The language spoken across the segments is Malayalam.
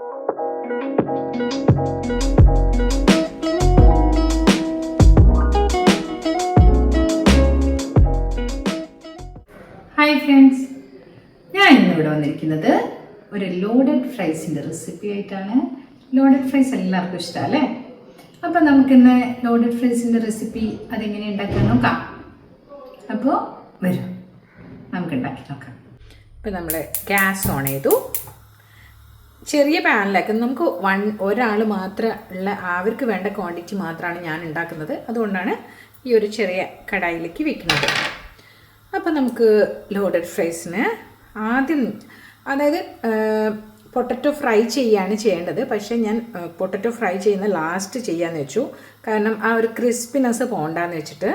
ഹായ് ഫ്രണ്ട്സ് ഞാൻ ഇന്നിവിടെ വന്നിരിക്കുന്നത് ഒരു ലോഡഡ് ഫ്രൈസിന്റെ റെസിപ്പി ആയിട്ടാണ്. ലോഡഡ് ഫ്രൈസ് എല്ലാവർക്കും ഇഷ്ടമല്ലേ അപ്പോൾ നമുക്കിന്ന് ലോഡഡ് ഫ്രൈസിന്റെ റെസിപ്പി അതെങ്ങനെ ഉണ്ടാക്കാൻ നോക്കാം. അപ്പോൾ വരും. നമുക്ക് ഉണ്ടാക്കി നോക്കാം. ഇപ്പം നമ്മൾ ഗ്യാസ് ഓൺ ചെയ്തു. ചെറിയ പാനിലേക്ക് നമുക്ക് വൺ ഒരാൾ മാത്രം ഉള്ള അവർക്ക് വേണ്ട ക്വാണ്ടിറ്റി മാത്രമാണ് ഞാൻ ഉണ്ടാക്കുന്നത്. അതുകൊണ്ടാണ് ഈ ഒരു ചെറിയ കടായിലേക്ക് വെക്കുന്നത്. അപ്പം നമുക്ക് ലോഡഡ് ഫ്രൈസിന് ആദ്യം അതായത് പൊട്ടറ്റോ ഫ്രൈ ചെയ്യാണ് ചെയ്യേണ്ടത്. പക്ഷേ ഞാൻ പൊട്ടറ്റോ ഫ്രൈ ചെയ്യുന്ന ലാസ്റ്റ് ചെയ്യാന്ന് വെച്ചു. കാരണം ആ ഒരു ക്രിസ്പിനെസ് പോകണ്ടെന്ന് വെച്ചിട്ട്.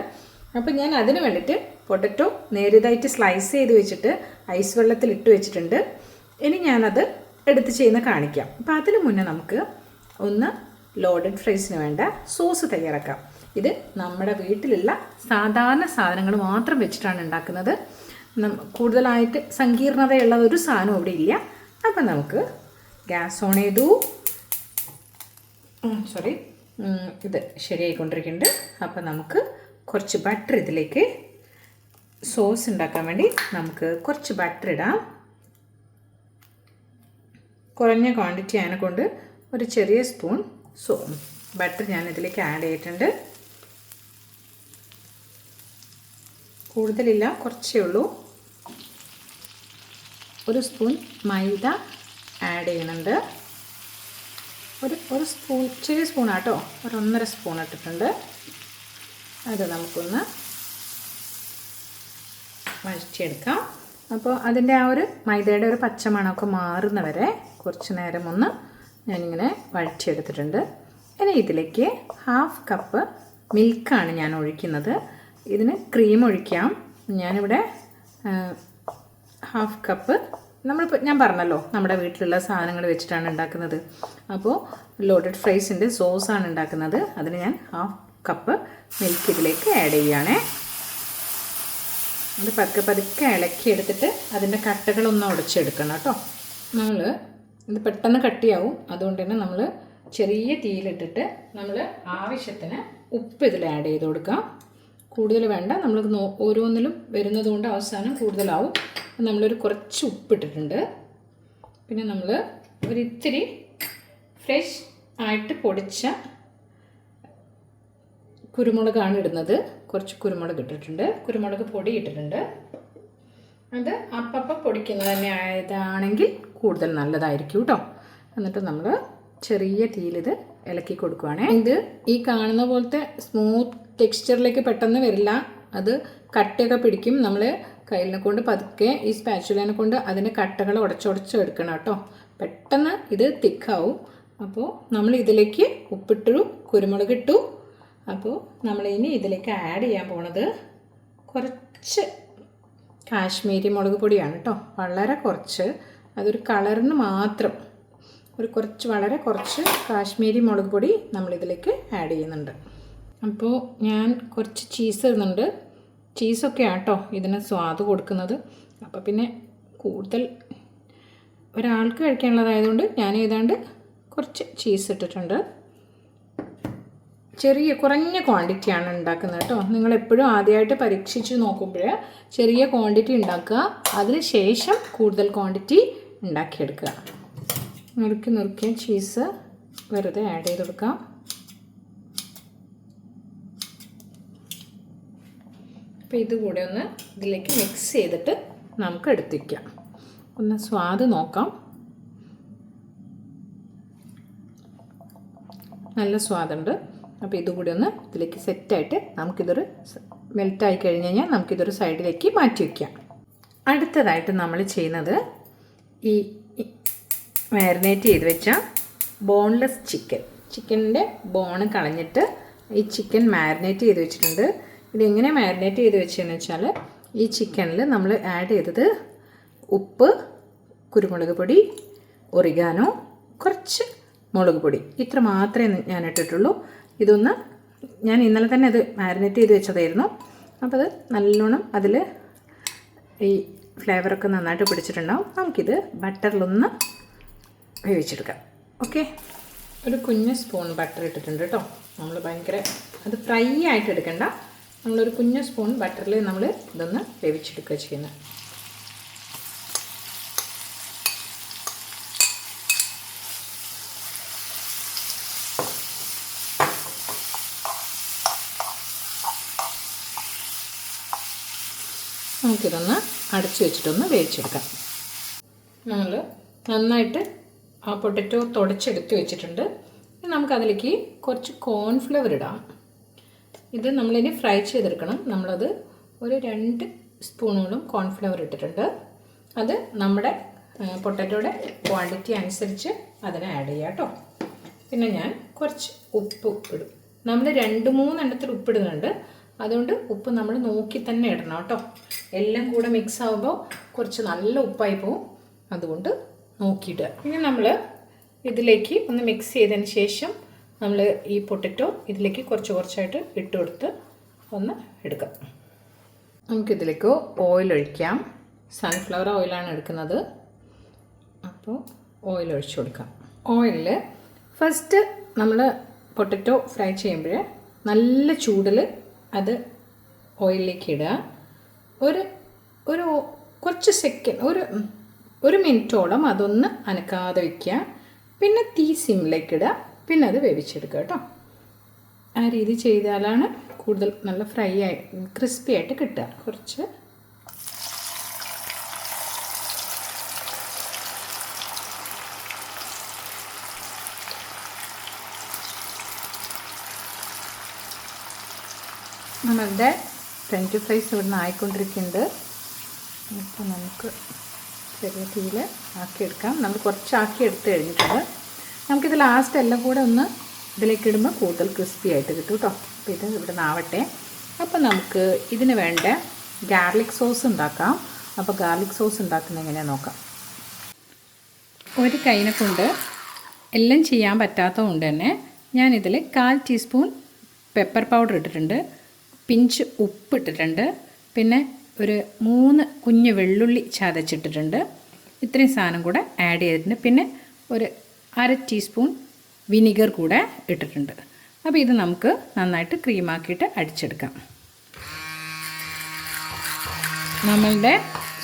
അപ്പം ഞാൻ അതിന് വേണ്ടിയിട്ട് പൊട്ടറ്റോ നേരിയതായിട്ട് സ്ലൈസ് ചെയ്ത് വെച്ചിട്ട് ഐസ് വെള്ളത്തിൽ ഇട്ട് വെച്ചിട്ടുണ്ട്. ഇനി ഞാനത് എടുത്ത് ചെയ്യുന്ന കാണിക്കാം. അപ്പം അതിന് മുന്നേ നമുക്ക് ഒന്ന് ലോഡഡ് ഫ്രൈസിന് വേണ്ട സോസ് തയ്യാറാക്കാം. ഇത് നമ്മുടെ വീട്ടിലുള്ള സാധാരണ സാധനങ്ങൾ മാത്രം വെച്ചിട്ടാണ് ഉണ്ടാക്കുന്നത്. കൂടുതലായിട്ട് സങ്കീർണതയുള്ള ഒരു സാധനം ഇവിടെ ഇല്ല. അപ്പം നമുക്ക് ഗ്യാസ് ഓൺ ചെയ്തു. സോറി ഇത് ശരിയായിക്കൊണ്ടിരിക്കുന്നുണ്ട്. അപ്പം നമുക്ക് കുറച്ച് ബട്ടർ ഇതിലേക്ക് സോസ് ഉണ്ടാക്കാൻ വേണ്ടി നമുക്ക് കുറച്ച് ബട്ടർ ഇടാം. കുറഞ്ഞ ക്വാണ്ടിറ്റി ആയതിനെ കൊണ്ട് ഒരു ചെറിയ സ്പൂൺ സോ ബട്ടർ ഞാൻ ഇതിലേക്ക് ആഡ് ചെയ്തിട്ടുണ്ട്. കൂടുതലില്ല കുറച്ചേ ഉള്ളൂ. ഒരു സ്പൂൺ മൈദ ആഡ് ചെയ്യുന്നുണ്ട്. ഒരു ഒരു സ്പൂൺ ചെറിയ സ്പൂണാട്ടോ ഒരു ഒന്നര സ്പൂൺ ഇട്ടിട്ടുണ്ട്. അത് നമുക്കൊന്ന് വഴിച്ചെടുക്കാം അപ്പോൾ അതിന്റെ ആ ഒരു മൈദയുടെ ഒരു പച്ചമണമൊക്കെ മാറുന്ന വരെ കുറച്ച് നേരം ഒന്ന് ഞാനിങ്ങനെ വഴറ്റിയെടുത്തിട്ടുണ്ട്. ഇനി ഇതിലേക്ക് ഹാഫ് കപ്പ് മിൽക്കാണ് ഞാൻ ഒഴിക്കുന്നത്. ഇതിന് ക്രീം ഒഴിക്കാം. ഞാനിവിടെ ഹാഫ് കപ്പ് നമ്മളിപ്പോൾ ഞാൻ പറഞ്ഞല്ലോ നമ്മുടെ വീട്ടിലുള്ള സാധനങ്ങൾ വെച്ചിട്ടാണ് ഉണ്ടാക്കുന്നത്. അപ്പോൾ ലോഡഡ് ഫ്രൈസിന്റെ സോസാണ് ഉണ്ടാക്കുന്നത്. അതിന് ഞാൻ ഹാഫ് കപ്പ് മിൽക്ക് ഇതിലേക്ക് ആഡ് ചെയ്യുകയാണേ. അത് പതുക്കെ പതുക്കെ ഇളക്കി എടുത്തിട്ട് അതിന്റെ കട്ടകളൊന്നും ഉടച്ചെടുക്കണം കേട്ടോ. നമ്മൾ ഇത് പെട്ടെന്ന് കട്ടിയാവും. അതുകൊണ്ട് തന്നെ നമ്മൾ ചെറിയ തീയിലിട്ടിട്ട് നമ്മൾ ആവശ്യത്തിന് ഉപ്പ് ഇതിൽ ആഡ് ചെയ്ത് കൊടുക്കാം. കൂടുതൽ വേണ്ട നമ്മൾ ഓരോന്നിലും വരുന്നതുകൊണ്ട് അവസാനം കൂടുതലാവും. നമ്മളൊരു കുറച്ച് ഉപ്പിട്ടിട്ടുണ്ട്. പിന്നെ നമ്മൾ ഒരിത്തിരി ഫ്രഷ് ആയിട്ട് പൊടിച്ച കുരുമുളകാണ് ഇടുന്നത്. കുറച്ച് കുരുമുളക് ഇട്ടിട്ടുണ്ട്. കുരുമുളക് പൊടി ഇട്ടിട്ടുണ്ട്. അത് അപ്പപ്പം പൊടിക്കുന്നത് തന്നെ ആയതാണെങ്കിൽ കൂടുതൽ നല്ലതായിരിക്കും കേട്ടോ. എന്നിട്ട് നമ്മൾ ചെറിയ തീയിലിത് ഇളക്കി കൊടുക്കുവാണേ. ഇത് ഈ കാണുന്ന പോലത്തെ സ്മൂത്ത് ടെക്സ്ചറിലേക്ക് പെട്ടെന്ന് വരില്ല. അത് കട്ടയൊക്കെ പിടിക്കും. നമ്മൾ കയ്യിലിനെ കൊണ്ട് പതുക്കെ ഈ സ്പാച്ചുലേനെ കൊണ്ട് അതിന്റെ കട്ടകൾ ഉടച്ചുടച്ച് എടുക്കണം കേട്ടോ. പെട്ടെന്ന് ഇത് തിക്കാവും. അപ്പോൾ നമ്മൾ ഇതിലേക്ക് ഉപ്പിട്ടു കുരുമുളക് ഇട്ടു. അപ്പോൾ നമ്മൾ ഇനി ഇതിലേക്ക് ആഡ് ചെയ്യാൻ പോണത് കുറച്ച് കാശ്മീരി മുളക് പൊടിയാണ് കേട്ടോ. വളരെ കുറച്ച്. അതൊരു കളറിന് മാത്രം ഒരു കുറച്ച് വളരെ കുറച്ച് കാശ്മീരി മുളക് പൊടി നമ്മളിതിലേക്ക് ആഡ് ചെയ്യുന്നുണ്ട്. അപ്പോൾ ഞാൻ കുറച്ച് ചീസ് ഇടുന്നുണ്ട്. ചീസൊക്കെ ആട്ടോ ഇതിന് സ്വാദ് കൊടുക്കുന്നത്. അപ്പോൾ പിന്നെ കൂടുതൽ ഒരാൾക്ക് കഴിക്കാനുള്ളതായതുകൊണ്ട് ഞാൻ ഏതാണ്ട് കുറച്ച് ചീസ് ഇട്ടിട്ടുണ്ട്. ചെറിയ കുറഞ്ഞ ക്വാണ്ടിറ്റിയാണ് ഉണ്ടാക്കുന്നത് കേട്ടോ. നിങ്ങൾ എപ്പോഴും ആദ്യമായിട്ട് പരീക്ഷിച്ച് നോക്കുമ്പോൾ ചെറിയ ക്വാണ്ടിറ്റി ഉണ്ടാക്കുക. അതിന് ശേഷം കൂടുതൽ ക്വാണ്ടിറ്റി ഉണ്ടാക്കിയെടുക്കുക. നുറുക്കി നുറുക്കിയ ചീസ് വെറുതെ ആഡ് ചെയ്ത് കൊടുക്കാം. അപ്പോൾ ഇത് കൂടെ ഒന്ന് ഇതിലേക്ക് മിക്സ് ചെയ്തിട്ട് നമുക്ക് എടുത്തിക്കാം. ഒന്ന് സ്വാദ് നോക്കാം. നല്ല സ്വാദുണ്ട്. അപ്പോൾ ഇതുകൂടി ഒന്ന് ഇതിലേക്ക് സെറ്റായിട്ട് നമുക്കിതൊരു മെൽറ്റായി കഴിഞ്ഞ് കഴിഞ്ഞാൽ നമുക്കിതൊരു സൈഡിലേക്ക് മാറ്റി വയ്ക്കാം അടുത്തതായിട്ട് നമ്മൾ ചെയ്യുന്നത് ഈ മാരിനേറ്റ് ചെയ്ത് വെച്ച ബോൺലെസ് ചിക്കൻ. ചിക്കന്റെ ബോണ് കളഞ്ഞിട്ട് ഈ ചിക്കൻ മാരിനേറ്റ് ചെയ്ത് വെച്ചിട്ടുണ്ട്. ഇതെങ്ങനെ മാരിനേറ്റ് ചെയ്ത് വെച്ചതെന്ന് വെച്ചാൽ ഈ ചിക്കനിൽ നമ്മൾ ആഡ് ചെയ്തത് ഉപ്പ് കുരുമുളക് പൊടി ഒറിഗാനോ കുറച്ച് മുളക് പൊടി. ഇത്ര മാത്രമേ ഞാൻ ഇട്ടിട്ടുള്ളൂ. ഇതൊന്ന് ഞാൻ ഇന്നലെ തന്നെ അത് മാരിനേറ്റ് ചെയ്ത് വെച്ചതായിരുന്നു. അപ്പോൾ അത് നല്ലോണം അതിൽ ഈ ഫ്ലേവറൊക്കെ നന്നായിട്ട് പിടിച്ചിട്ടുണ്ടാവും. നമുക്കിത് ബട്ടറിലൊന്ന് വേവിച്ചെടുക്കാം. ഓക്കെ? ഒരു കുഞ്ഞ് സ്പൂൺ ബട്ടർ ഇട്ടിട്ടുണ്ട് കേട്ടോ. നമ്മൾ ഭയങ്കര അത് ഫ്രൈ ആയിട്ട് എടുക്കണ്ട. നമ്മളൊരു കുഞ്ഞ് സ്പൂൺ ബട്ടറിൽ നമ്മൾ ഇതൊന്ന് വേവിച്ചെടുക്കുക ചെയ്യുന്നത്. നമുക്കിതൊന്ന് അടച്ചു വെച്ചിട്ടൊന്ന് വേവിച്ചെടുക്കാം. നമ്മൾ നന്നായിട്ട് ആ പൊട്ടറ്റോ തുടച്ചെടുത്ത് വെച്ചിട്ടുണ്ട്. നമുക്കതിലേക്ക് കുറച്ച് കോൺഫ്ലവർ ഇടാം. ഇത് നമ്മളിനി ഫ്രൈ ചെയ്തെടുക്കണം. നമ്മളത് ഒരു രണ്ട് സ്പൂണോളം കോൺഫ്ലവർ ഇട്ടിട്ടുണ്ട്. അത് നമ്മുടെ പൊട്ടറ്റോയുടെ ക്വാണ്ടിറ്റി അനുസരിച്ച് അതിനെ ആഡ് ചെയ്യാം കേട്ടോ. പിന്നെ ഞാൻ കുറച്ച് ഉപ്പ് ഇടും. നമ്മൾ രണ്ട് മൂന്നെണ്ണത്തിൽ ഉപ്പിടുന്നുണ്ട് അതുകൊണ്ട് ഉപ്പ് നമ്മൾ നോക്കി തന്നെ ഇടണം കേട്ടോ. എല്ലാം കൂടെ മിക്സ് ആകുമ്പോൾ കുറച്ച് നല്ല ഉപ്പായി പോവും. അതുകൊണ്ട് നോക്കിയിടുക ഇനി നമ്മൾ ഇതിലേക്ക് ഒന്ന് മിക്സ് ചെയ്തതിന് ശേഷം നമ്മൾ ഈ പൊട്ടറ്റോ ഇതിലേക്ക് കുറച്ച് കുറച്ചായിട്ട് ഇട്ട് കൊടുത്ത് ഒന്ന് എടുക്കാം. നമുക്കിതിലേക്ക് ഓയിൽ ഒഴിക്കാം. സൺഫ്ലവർ ഓയിലാണ് എടുക്കുന്നത്. അപ്പോൾ ഓയിൽ ഒഴിച്ചു കൊടുക്കാം. ഓയിലിൽ ഫസ്റ്റ് നമ്മൾ പൊട്ടറ്റോ ഫ്രൈ ചെയ്യുമ്പോൾ നല്ല ചൂടിൽ അത് ഓയിലിലേക്ക് ഇടുക. ഒരു ഒരു കുറച്ച് സെക്കൻഡ് ഒരു ഒരു മിനിറ്റോളം അതൊന്ന് അനക്കാതെ വയ്ക്കുക പിന്നെ തീ സിമ്മിലേക്ക് ഇടുക. പിന്നെ അത് വേവിച്ചെടുക്കുക കേട്ടോ. ആ രീതി ചെയ്താലാണ് കൂടുതൽ നല്ല ഫ്രൈ ആയി ക്രിസ്പി ആയിട്ട് കിട്ടുക. കുറച്ച് നമ്മളുടെ ഫ്രഞ്ച് ഫ്രൈസ് ഇവിടുന്ന് ആയിക്കൊണ്ടിരിക്കുന്നുണ്ട്. അപ്പോൾ നമുക്ക് ചെറിയ തീയിൽ ആക്കിയെടുക്കാം. നമ്മൾ കുറച്ച് ആക്കി എടുത്ത് കഴിഞ്ഞിട്ടുണ്ട്. നമുക്കിത് ലാസ്റ്റ് എല്ലാം കൂടെ ഒന്ന് ഇതിലേക്ക് ഇടുമ്പോൾ കൂടുതൽ ക്രിസ്പി ആയിട്ട് കിട്ടും കേട്ടോ. അപ്പോൾ ഇത് ഇവിടെ നിന്നാവട്ടെ അപ്പോൾ നമുക്ക് ഇതിന് വേണ്ട ഗാർലിക് സോസ് ഉണ്ടാക്കാം. അപ്പോൾ ഗാർലിക് സോസ് ഉണ്ടാക്കുന്നത് എങ്ങനെയാണ് നോക്കാം. ഒരു കൈനെ കൊണ്ട് എല്ലാം ചെയ്യാൻ പറ്റാത്തതുകൊണ്ട് തന്നെ ഞാനിതിൽ കാൽ ടീസ്പൂൺ പെപ്പർ പൗഡർ ഇട്ടിട്ടുണ്ട്. പിഞ്ച് ഉപ്പ് ഇട്ടിട്ടുണ്ട് പിന്നെ ഒരു മൂന്ന് കുഞ്ഞ് വെള്ളുള്ളി ചതച്ചിട്ടിട്ടുണ്ട്. ഇത്രയും സാധനം കൂടെ ആഡ് ചെയ്തിട്ടുണ്ട്. പിന്നെ ഒരു അര ടീസ്പൂൺ വിനിഗർ കൂടെ ഇട്ടിട്ടുണ്ട്. അപ്പോൾ ഇത് നമുക്ക് നന്നായിട്ട് ക്രീമാക്കിയിട്ട് അടിച്ചെടുക്കാം. നമ്മളുടെ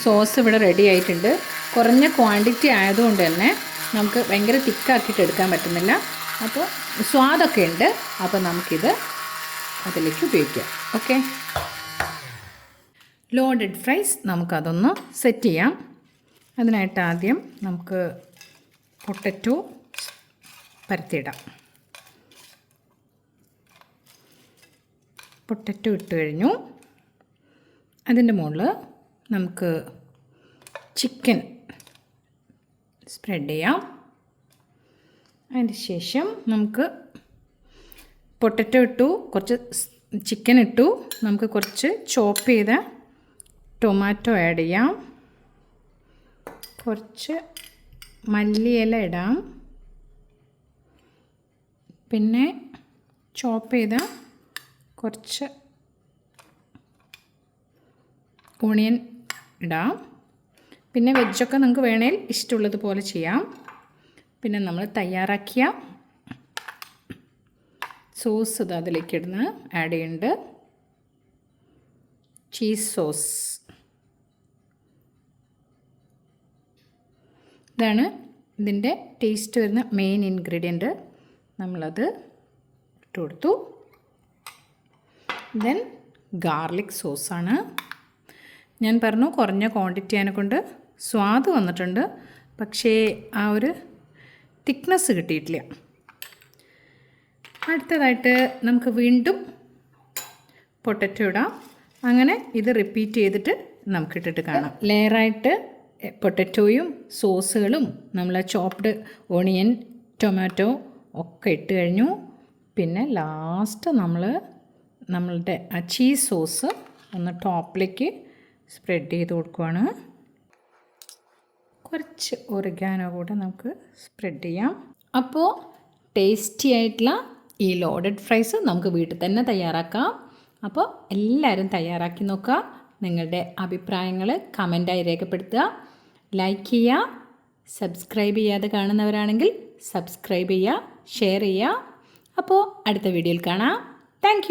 സോസ് ഇവിടെ റെഡി ആയിട്ടുണ്ട്. കുറഞ്ഞ ക്വാണ്ടിറ്റി ആയതുകൊണ്ട് തന്നെ നമുക്ക് ഭയങ്കര തിക്കാക്കിയിട്ട് എടുക്കാൻ പറ്റുന്നില്ല. അപ്പോൾ സ്വാദൊക്കെ ഉണ്ട്. അപ്പോൾ നമുക്കിത് അതിലേക്ക് ഉപയോഗിക്കാം. ഓക്കെ ലോഡഡ് ഫ്രൈസ് നമുക്കതൊന്ന് സെറ്റ് ചെയ്യാം. അതിനായിട്ട് ആദ്യം നമുക്ക് പൊട്ടറ്റോ പരത്തിയിടാം. പൊട്ടറ്റോ ഇട്ട് കഴിഞ്ഞു. അതിന്റെ മുകളിൽ നമുക്ക് ചിക്കൻ സ്പ്രെഡ് ചെയ്യാം. അതിന് ശേഷം നമുക്ക് പൊട്ടറ്റോ ഇട്ടു കുറച്ച് ചിക്കൻ ഇട്ടു. നമുക്ക് കുറച്ച് ചോപ്പ് ചെയ്ത ടൊമാറ്റോ ആഡ് ചെയ്യാം. കുറച്ച് മല്ലിയില ഇടാം. പിന്നെ ചോപ്പ് ചെയ്ത കുറച്ച് ഓണിയൻ ഇടാം. പിന്നെ വെജൊക്കെ നിങ്ങൾക്ക് വേണേൽ ഇഷ്ടമുള്ളതുപോലെ ചെയ്യാം. പിന്നെ നമ്മൾ തയ്യാറാക്കിയ സോസ് ഇത് അതിലേക്ക് ഇടുന്ന ആഡ് ചെയ്യുന്നുണ്ട് ചീസ് സോസ് ഇതാണ് ഇതിന്റെ ടേസ്റ്റ് വരുന്ന മെയിൻ ഇൻഗ്രീഡിയന്റ് നമ്മളത് ഇട്ട് കൊടുത്തു. ദെൻ ഗാർലിക് സോസാണ് ഞാൻ പറഞ്ഞു കുറഞ്ഞ ക്വാണ്ടിറ്റി അതിനെക്കൊണ്ട് സ്വാദ് വന്നിട്ടുണ്ട്. പക്ഷേ ആ ഒരു തിക്നെസ് കിട്ടിയിട്ടില്ല. അടുത്തതായിട്ട് നമുക്ക് വീണ്ടും പൊട്ടറ്റോ ഇടാം. അങ്ങനെ ഇത് റിപ്പീറ്റ് ചെയ്തിട്ട് നമുക്ക് ഇട്ടിട്ട് കാണാം. ലെയറായിട്ട് പൊട്ടറ്റോയും സോസുകളും നമ്മൾ ചോപ്ഡ് ഓണിയൻ ടൊമാറ്റോ ഒക്കെ ഇട്ട് കഴിഞ്ഞു. പിന്നെ ലാസ്റ്റ് നമ്മൾ നമ്മളുടെ ആ ചീസ് സോസ് ഒന്ന് ടോപ്പിലേക്ക് സ്പ്രെഡ് ചെയ്ത് കൊടുക്കുവാണ്. കുറച്ച് ഒറിഗാനോ കൂടെ നമുക്ക് സ്പ്രെഡ് ചെയ്യാം. അപ്പോൾ ടേസ്റ്റി ആയിട്ടുള്ള ഈ ലോഡഡ് ഫ്രൈസ് നമുക്ക് വീട്ടിൽ തന്നെ തയ്യാറാക്കാം. അപ്പോൾ എല്ലാവരും തയ്യാറാക്കി നോക്കുക. നിങ്ങളുടെ അഭിപ്രായങ്ങൾ കമന്റായി രേഖപ്പെടുത്തുക. ലൈക്ക് ചെയ്യുക. സബ്സ്ക്രൈബ് ചെയ്യാതെ കാണുന്നവരാണെങ്കിൽ സബ്സ്ക്രൈബ് ചെയ്യുക ഷെയർ ചെയ്യുക. അപ്പോൾ അടുത്ത വീഡിയോയിൽ കാണാം. താങ്ക്